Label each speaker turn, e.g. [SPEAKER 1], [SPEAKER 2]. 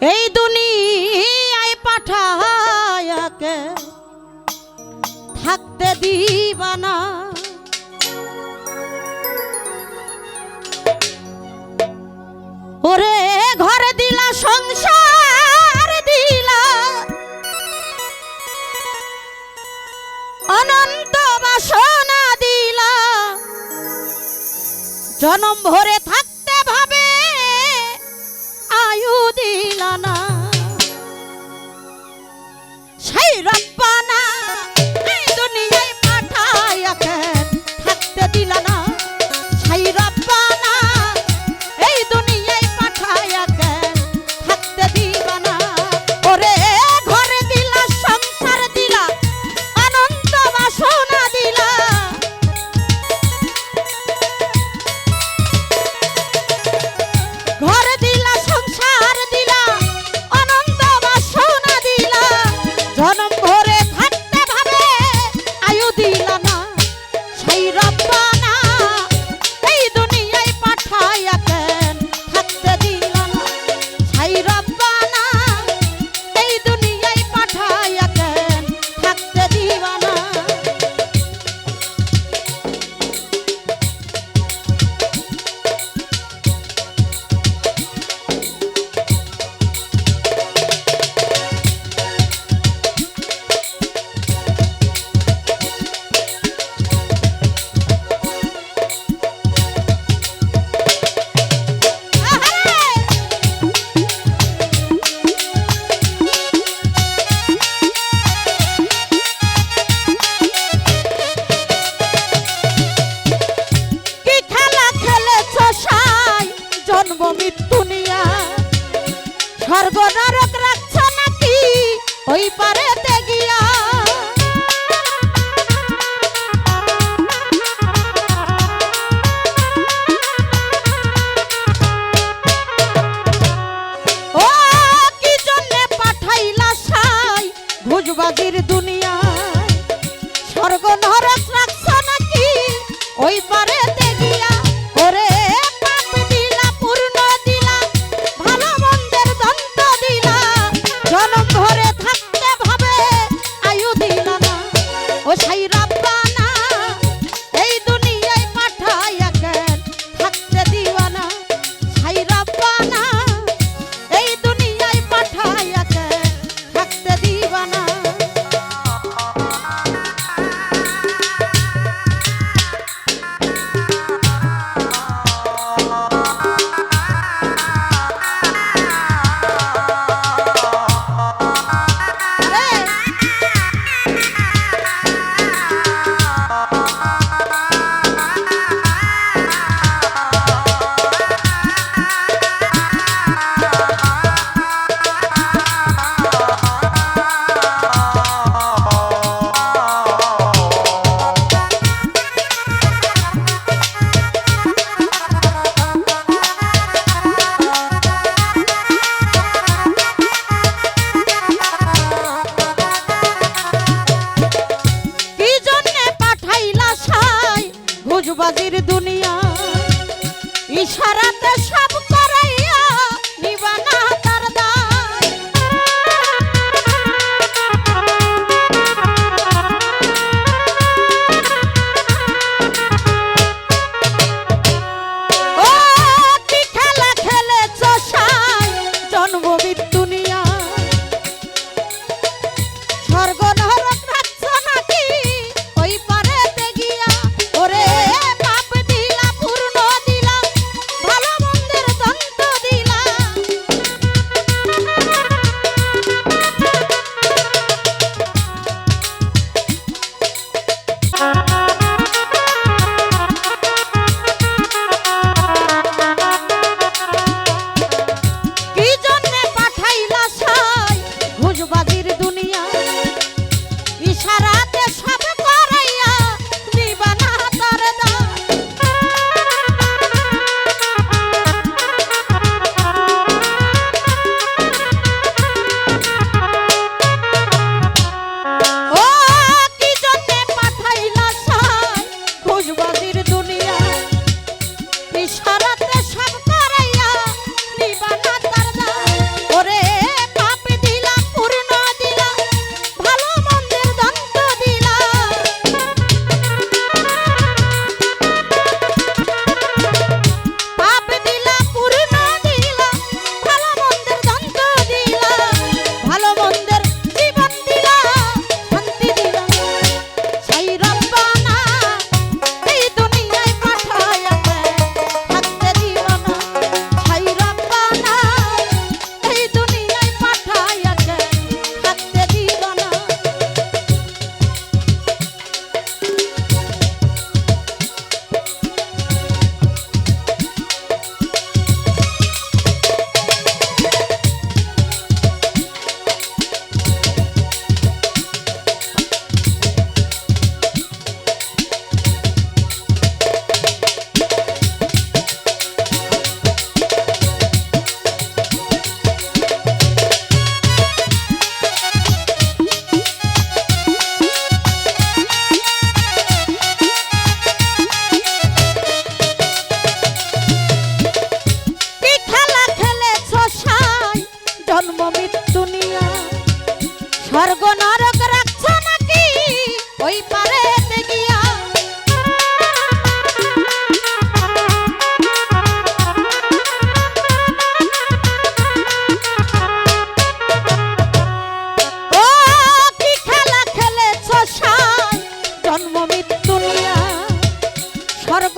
[SPEAKER 1] এই দুনিয়ায় পাঠায়াকে থাকতে দিবানা। ওরে ঘরে দিলা, সংসার দিলা। অনন্ত বাসনা দিলা। জনম ভরে দুনিয়া। সর্বনারক রাখছ নাকি? ওই পা দুনিয়া। ইশারাতে সব হাজির দুনিয়া দুনিয়া স্বর্গ